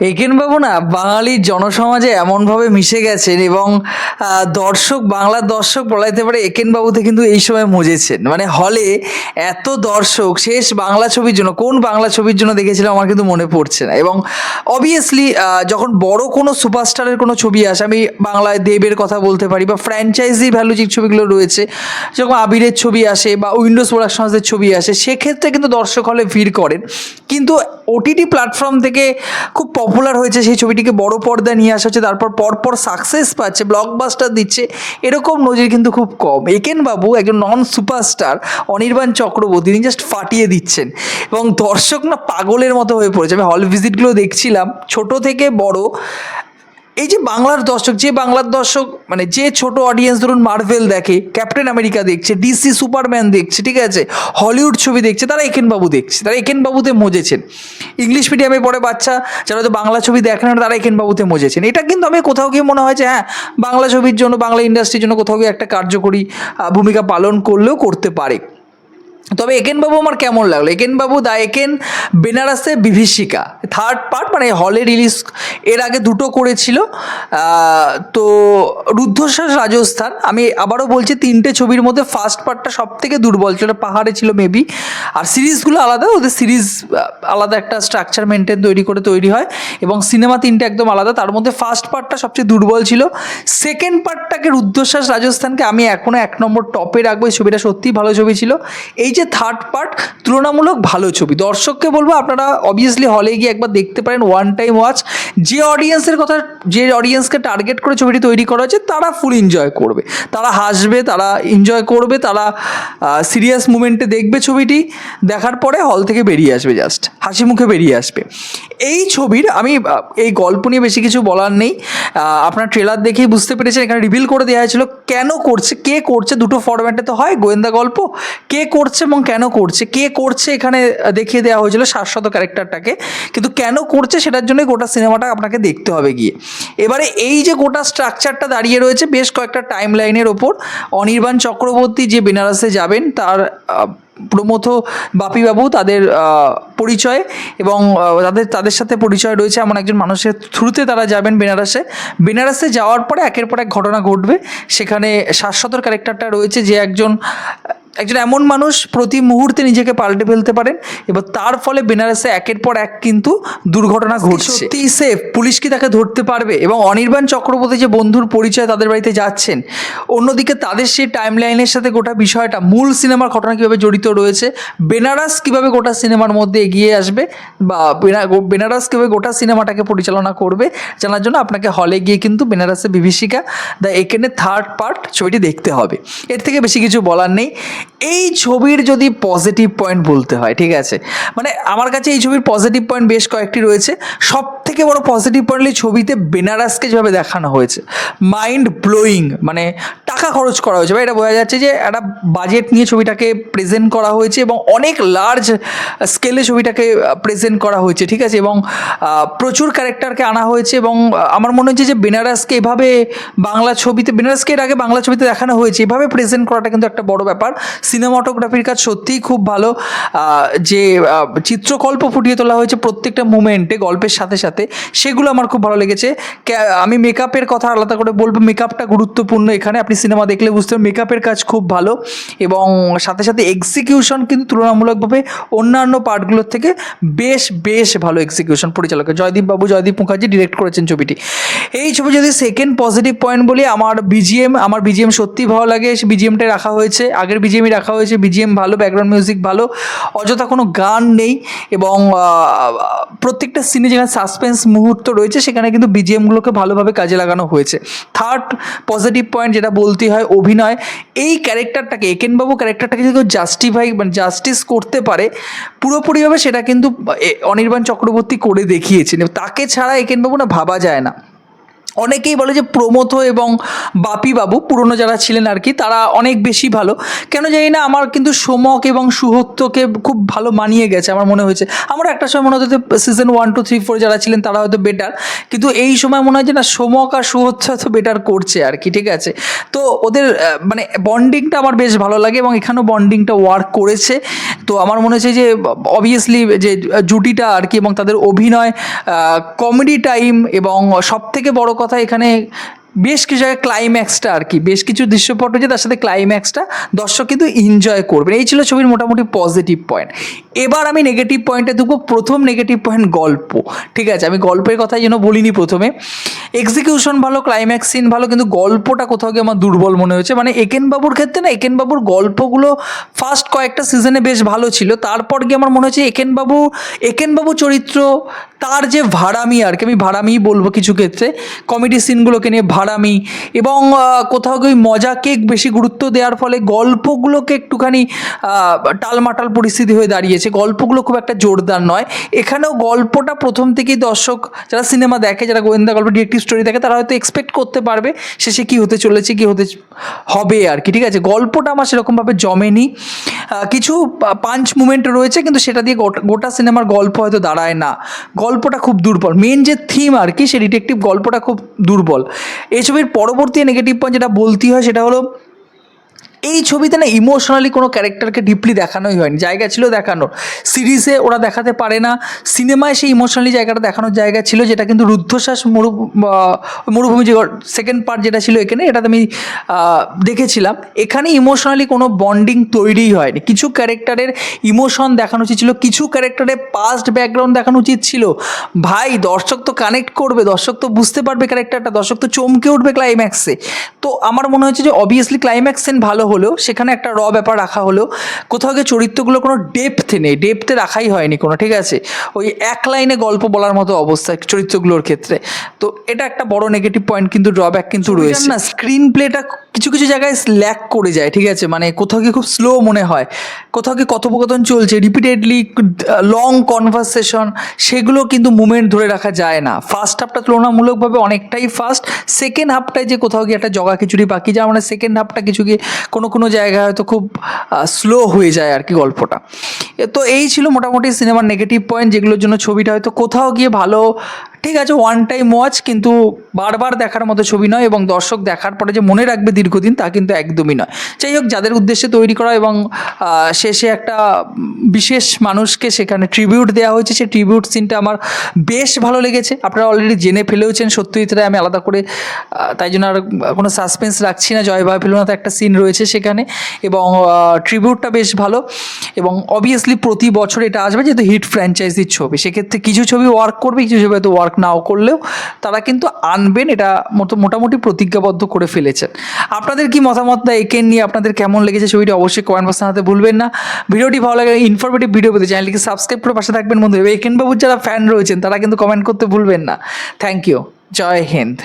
একেনবাবু না বাঙালির জনসমাজে এমনভাবে মিশে গেছেন এবং দর্শক, বাংলার দর্শক বলাইতে পারে একেনবাবুতে কিন্তু এই সময় মজেছেন। মানে হলে এত দর্শক, শেষ বাংলা ছবির জন্য, কোন বাংলা ছবির জন্য দেখেছিলাম আমার কিন্তু মনে পড়ছে না। এবং অবভিয়াসলি যখন বড় কোনো সুপারস্টারের কোনো ছবি আসে, আমি বাংলায় দেবের কথা বলতে পারি বা ফ্র্যাঞ্চাইজি ভ্যালু যে ছবিগুলো রয়েছে, যখন আবিরের ছবি আসে বা উইন্ডোজ প্রোডাকশনসের ছবি আসে, সেক্ষেত্রে কিন্তু দর্শক হলে ভিড় করেন। কিন্তু ওটিটি প্ল্যাটফর্ম থেকে খুব পপুলার হয়েছে, সেই ছবিটিকে বড় পর্দায় নিয়ে আসা হচ্ছে, তারপর পরপর সাকসেস পাচ্ছে ব্লকবাস্টার দিচ্ছে, এরকম নজির কিন্তু খুব কম। একেন বাবু একজন নন সুপারস্টার অনির্বাণ চক্রবর্তী, তিনি জাস্ট ফাটিয়ে দিচ্ছেন। এবং দর্শক না পাগলের মতো হয়ে পড়েছে। আমি হল ভিজিটগুলো দেখছিলাম, ছোট থেকে বড় এই যে বাংলার দর্শক, যে বাংলার দর্শক মানে যে ছোট অডিয়েন্স ধরুন মার্ভেল দেখে ক্যাপ্টেন আমেরিকা দেখছে ডিসি সুপারম্যান দেখছে, ঠিক আছে? হলিউড ছবি দেখছে, তারা একেনবাবু দেখছে, তারা একেনবাবুতে মজেছেন। ইংলিশ মিডিয়ামে পড়ে বাচ্চা, যারা হয়তো বাংলা ছবি দেখেন না, তারা একেনবাবুতে মজেছেন। এটা কিন্তু আমি কোথাও গিয়ে মনে হয় যে হ্যাঁ বাংলা ছবির জন্য, বাংলা ইন্ডাস্ট্রির জন্য কোথাও গিয়ে একটা কার্যকরী ভূমিকা পালন করলেও করতে পারে। তবে একেনবাবু আমার কেমন লাগল? একেনবাবু দা, একেন বেনারসে বিভীষিকা। থার্ড পার্ট মানে হলে রিলিজ এর আগে দুটো করেছিল। তো রুদ্ধশ্বাস রাজস্থান, আমি আবারও বলছি তিনটে ছবির মধ্যে ফার্স্ট পার্টটা সব থেকে দুর্বল ছিল, পাহাড়ে ছিল মেবি আর সিরিজগুলো আলাদা, ওদের সিরিজ আলাদা একটা স্ট্রাকচার মেনটেন তৈরি করে তৈরি হয়। এবং সিনেমা তিনটে একদম আলাদা, তার মধ্যে ফার্স্ট পার্টটা সবচেয়ে দুর্বল ছিল। সেকেন্ড পার্টটাকে রুদ্ধশ্বাস রাজস্থানকে আমি এখনও এক নম্বর টপে রাখব, এই ছবিটা সত্যিই ভালো ছবি ছিল। এই যে থার্ড পার্ট তুলনামূলক ভালো ছবি। দর্শককে বলব, আপনারা অবভিয়াসলি হলে গিয়ে একবার দেখতে পারেন ওয়ান টাইম ওয়াচ যে অডিয়েন্সের কথা, যে অডিয়েন্সকে টার্গেট করে ছবিটি তৈরি করা হয়েছে, তারা ফুল এনজয় করবে। তারা হাসবে, তারা এনজয় করবে, তারা সিরিয়াস মুমেন্টে দেখবে ছবিটি। দেখার পরে হল থেকে বেরিয়ে আসবে জাস্ট হাসি মুখে বেরিয়ে আসবে। এই ছবির, আমি এই গল্প নিয়ে বেশি কিছু বলার নেই। আপনার ট্রেলার দেখেই বুঝতে পেরেছেন, এখানে রিভিল করে দেওয়া হয়েছিল কেন করছে, কে করছে, দুটো ফরম্যাটে তো হয়, গোয়েন্দা গল্প, কে করছে এবং কেন করছে, কে করছে এখানে দেখিয়ে দেওয়া হয়েছিল শাশ্বত ক্যারেক্টারটাকে। কিন্তু কেন করছে সেটার জন্য গোটা সিনেমাটা আপনাকে দেখতে হবে গিয়ে। এবারে এই যে গোটা স্ট্রাকচারটা দাঁড়িয়ে রয়েছে, বেশ কয়েকটা টাইম লাইনের ওপর, অনির্বাণ চক্রবর্তী যে বেনারসে যাবেন, তার প্রমথ বাপিবাবু তাদের পরিচয় এবং তাদের তাদের সাথে পরিচয় রয়েছে এমন একজন মানুষের থ্রুতে তারা যাবেন বেনারসে। বেনারসে যাওয়ার পরে একের পর এক ঘটনা ঘটবে। সেখানে শাশ্বতর ক্যারেক্টারটা রয়েছে যে একজন একজন এমন মানুষ প্রতি মুহূর্তে নিজেকে পাল্টে ফেলতে পারেন এবার তার ফলে বেনারসে একের পর এক কিন্তু দুর্ঘটনা ঘটছে। সত্যি। সেফ পুলিশ কি তাকে ধরতে পারবে? এবং অনির্বাণ চক্রবর্তী যে বন্ধুর পরিচয় তাদের বাড়িতে যাচ্ছেন অন্যদিকে তাদের সেই টাইম লাইনের সাথে গোটা বিষয়টা মূল সিনেমার ঘটনা কীভাবে জড়িত রয়েছে বেনারস কীভাবে গোটা সিনেমার মধ্যে এগিয়ে আসবে বা বেনারস কীভাবে গোটা সিনেমাটাকে পরিচালনা করবে জানার জন্য আপনাকে হলে গিয়ে কিন্তু বেনারসে বিভীষিকা দ্য এখানে থার্ড পার্ট ছবিটি দেখতে হবে। এর থেকে বেশি কিছু বলার নেই। এই ছবির যদি পজিটিভ পয়েন্ট বলতে হয়, ঠিক আছে? মানে আমার কাছে এই ছবির পজিটিভ পয়েন্ট বেশ কয়েকটি রয়েছে। সব থেকে বড় পজিটিভ পয়েন্ট ছবিতে বেনারসকে যেভাবে দেখানো হয়েছে মাইন্ড ব্লোয়িং মানে টাকা খরচ করা হয়েছে। বা এটা বোঝা যাচ্ছে যে একটা বাজেট নিয়ে ছবিটাকে প্রেজেন্ট করা হয়েছে এবং অনেক লার্জ স্কেলে ছবিটাকে প্রেজেন্ট করা হয়েছে, ঠিক আছে? এবং প্রচুর ক্যারেক্টারকে আনা হয়েছে এবং আমার মনে হচ্ছে যে বেনারসকে এভাবে বাংলা ছবিতে, বেনারসকে এর আগে বাংলা ছবিতে দেখানো হয়েছে, এভাবে প্রেজেন্ট করাটা কিন্তু একটা বড় ব্যাপার। সিনেমাটোগ্রাফির কাজ সত্যিই খুব ভালো। যে চিত্রকল্প ফুটিয়ে তোলা হয়েছে প্রত্যেকটা মুমেন্টে গল্পের সাথে সাথে। সেগুলো আমার খুব ভালো লেগেছে। আমি মেকআপের কথা আলাদা করে বলব মেকআপটা গুরুত্বপূর্ণ। এখানে আপনি সিনেমা দেখলে বুঝতে পারবেন মেকআপের কাজ খুব ভালো এবং সাথে সাথে এক্সিকিউশন কিন্তু তুলনামূলকভাবে অন্যান্য পার্টগুলোর থেকে বেশ বেশ ভালো এক্সিকিউশন পরিচালক। জয়দীপ বাবু, জয়দীপ মুখার্জি ডিরেক্ট করেছেন ছবিটি। এই ছবি যদি সেকেন্ড পজিটিভ পয়েন্ট বলি, আমার বিজিএম আমার বিজিএম সত্যি ভালো লাগে। বিজিএমটাই রাখা হয়েছে, আগের বিজিএমই রাখা হয়েছে। বিজিএম ভালো ব্যাকগ্রাউন্ড মিউজিক ভালো, অযথা কোনো গান নেই এবং প্রত্যেকটা সিনে যেখানে সাসপেন্স মুহূর্ত রয়েছে, সেখানে কিন্তু বিজিএমগুলোকে ভালোভাবে কাজে লাগানো হয়েছে। থার্ড পজিটিভ পয়েন্ট যেটা বলতে হয়, অভিনয়। এই ক্যারেক্টারটাকে একেনবাবু ক্যারেক্টারটাকে যদি জাস্টিফাই মানে জাস্টিস করতে পারে, পুরোপুরিভাবে সেটা কিন্তু অনির্বাণ চক্রবর্তী করে দেখিয়েছেন। তাকে ছাড়া একেনবাবু না ভাবা যায় না। অনেকেই বলে যে প্রমথ এবং বাপি বাবু, পুরনো যারা ছিলেন আর কি, তারা অনেক বেশি ভালো। কেন জানি না, আমার কিন্তু সোমক এবং সুহত্যকে খুব ভালো মানিয়ে গেছে, আমার মনে হয়েছে। আমার একটা সময় মনে হতো season one two three four যারা ছিলেন, তারা হয়তো বেটার কিন্তু এই সময় মনে হয় যে না, সোমক আর সুহত্য হয়তো বেটার করছে আর কি, ঠিক আছে? তো ওদের মানে বন্ডিংটা আমার বেশ ভালো লাগে এবং এখানেও বন্ডিংটা ওয়ার্ক করেছে। তো আমার মনে হচ্ছে যে অবভিয়াসলি যে জুটিটা আর কি এবং তাদের অভিনয় কমেডি টাইম এবং সব থেকে বড় কথা এখানে বেশ কিছু জায়গায় ক্লাইম্যাক্সটা আর কি, বেশ কিছু দৃশ্যপট হচ্ছে তার সাথে ক্লাইম্যাক্সটা দর্শক কিন্তু এনজয় করবেন। এই ছিল ছবির মোটামুটি পজিটিভ পয়েন্ট এবার আমি নেগেটিভ পয়েন্টে ঢুকবো, প্রথম নেগেটিভ পয়েন্ট গল্প। ঠিক আছে, আমি গল্পের কথা যেন বলিনি প্রথমে। এক্সিকিউশন ভালো ক্লাইম্যাক্স সিন ভালো, কিন্তু গল্পটা কোথাও গিয়ে আমার দুর্বল মনে হয়েছে। মানে একেনবাবুর ক্ষেত্রে না, একেনবাবুর গল্পগুলো ফার্স্ট কয়েকটা সিজনে বেশ ভালো ছিল। তারপর গিয়ে আমার মনে হচ্ছে একেনবাবু একেনবাবু চরিত্র, তার যে ভাড়ামি আর কি, আমি ভাড়ামিই বলব কিছু ক্ষেত্রে কমেডি সিনগুলোকে নিয়ে ভাড়ামি এবং কোথাও গিয়ে মজাকে বেশি গুরুত্ব দেওয়ার ফলে গল্পগুলোকে একটুখানি টালমাটাল পরিস্থিতি হয়ে দাঁড়িয়েছে। গল্পগুলো খুব একটা জোরদার নয়। এখানেও গল্পটা প্রথম থেকেই দর্শক যারা সিনেমা দেখে, যারা গোয়েন্দা গল্প ডিটেকটিভ স্টোরি দেখে, তারা হয়তো এক্সপেক্ট করতে পারবে শেষে কী হতে চলেছে, কী হতে হবে আর কি, ঠিক আছে? গল্পটা আমার সেরকমভাবে জমেনি। কিছু পাঞ্চ মুমেন্ট রয়েছে, কিন্তু সেটা দিয়ে গোটা সিনেমার গল্প হয়তো দাঁড়ায় না। গল্পটা খুব দুর্বল। মেন যে থিম আর কি, সে ডিটেকটিভ গল্পটা খুব দুর্বল। এই ছবির পরবর্তী নেগেটিভ পয়েন্ট যেটা বলতে হয় সেটা হলো এই ছবিতে না ইমোশনালি কোনো ক্যারেক্টারকে ডিপলি দেখানোই হয়নি। জায়গা ছিল দেখানোর। সিরিজে ওরা দেখাতে পারে না। সিনেমায় সেই ইমোশনালি জায়গাটা দেখানোর জায়গা ছিল, যেটা কিন্তু রুদ্ধশ্বাস মরু মরুভূমি যে সেকেন্ড পার্ট যেটা ছিল এখানে, এটাতে আমি দেখেছিলাম। এখানে ইমোশনালি কোনো বন্ডিং তৈরিই হয়নি। কিছু ক্যারেক্টারের ইমোশন দেখানো উচিত ছিল, কিছু ক্যারেক্টারের পাস্ট ব্যাকগ্রাউন্ড দেখানো উচিত ছিল। ভাই, দর্শক তো কানেক্ট করবে, দর্শক তো বুঝতে পারবে ক্যারেক্টারটা দর্শক তো চমকে উঠবে ক্লাইম্যাক্সে তো আমার মনে হচ্ছে যে অবভিয়াসলি ক্লাইম্যাক্স সিন ভালো হলেও সেখানে একটা র ব্যাপার রাখা হলো। কোথাও গিয়ে চরিত্রগুলো কোনো ডেপথে নেই ডেপথে রাখাই হয়নি কোনো ঠিক আছে? ওই এক লাইনে গল্প বলার মতো অবস্থা চরিত্রগুলোর ক্ষেত্রে। তো এটা একটা বড় নেগেটিভ পয়েন্ট কিন্তু ড্রব্যাক কিন্তু রয়েছে। না স্ক্রিন প্লেটা কিছু কিছু জায়গায় ল্যাক করে যায় ঠিক আছে? মানে কোথাও গিয়ে খুব স্লো মনে হয়। কোথাও গিয়ে কথোপকথন চলছে রিপিটেডলি লং কনভারসেশন সেগুলো কিন্তু মুভমেন্ট ধরে রাখা যায় না। ফার্স্ট হাফটা তুলনামূলকভাবে অনেকটাই ফাস্ট সেকেন্ড হাফটায় যে কোথাও গিয়ে একটা জগা খিচুড়ি বাকি যায় মানে সেকেন্ড হাফটা কিছু গিয়ে কোনো কোনো কোনো জায়গায় হয়তো খুব স্লো হয়ে যায় আর কি গল্পটা। তো এই ছিল মোটামুটি সিনেমার নেগেটিভ পয়েন্ট যেগুলোর জন্য ছবিটা হয়তো কোথাও গিয়ে ভালো ঠিক আছে ওয়ান টাইম ওয়াচ কিন্তু বারবার দেখার মতো ছবি নয় এবং দর্শক দেখার পরে যে মনে রাখবে দীর্ঘদিন তা কিন্তু একদমই নয়। যাই হোক, যাদের উদ্দেশ্যে তৈরি করা এবং শেষে একটা বিশেষ মানুষকে সেখানে ট্রিবিউট দেওয়া হয়েছে, সেই ট্রিবিউট সিনটা আমার বেশ ভালো লেগেছে। আপনারা অলরেডি জেনে ফেলেওছেন সত্যজিৎ রায় আমি আলাদা করে তাই জন্য আর কোনো সাসপেন্স রাখছি না, জয় ভাই ফেলুনাতে একটা সিন রয়েছে সেখানে এবং ট্রিবিউটটা বেশ ভালো এবং অবভিয়াসলি প্রতি বছর এটা আসবে যেহেতু হিট ফ্র্যাঞ্চাইজির ছবি। সেক্ষেত্রে কিছু ছবি ওয়ার্ক করবে, কিছু ছবি হয়তো ওয়ার্ক নাও করলেও তারা কিন্তু আনবেন, এটা মোটামুটি প্রতিজ্ঞাবদ্ধ করে ফেলেছেন। আপনাদের কি মতামত না একে নিয়ে আপনাদের কেমন লেগেছে ছবিটি অবশ্যই কমেন্ট বক্সে জানাতে ভুলবেন না। ভিডিওটি ভালো লাগে ইনফরমেটিভ ভিডিও পেতে চ্যানেলটিকে সাবস্ক্রাইব করে পাশে থাকবেন বন্ধু। একেন বাবুর যারা ফ্যান রয়েছেন, তারা কিন্তু কমেন্ট করতে ভুলবেন না। থ্যাংক ইউ জয় হিন্দ।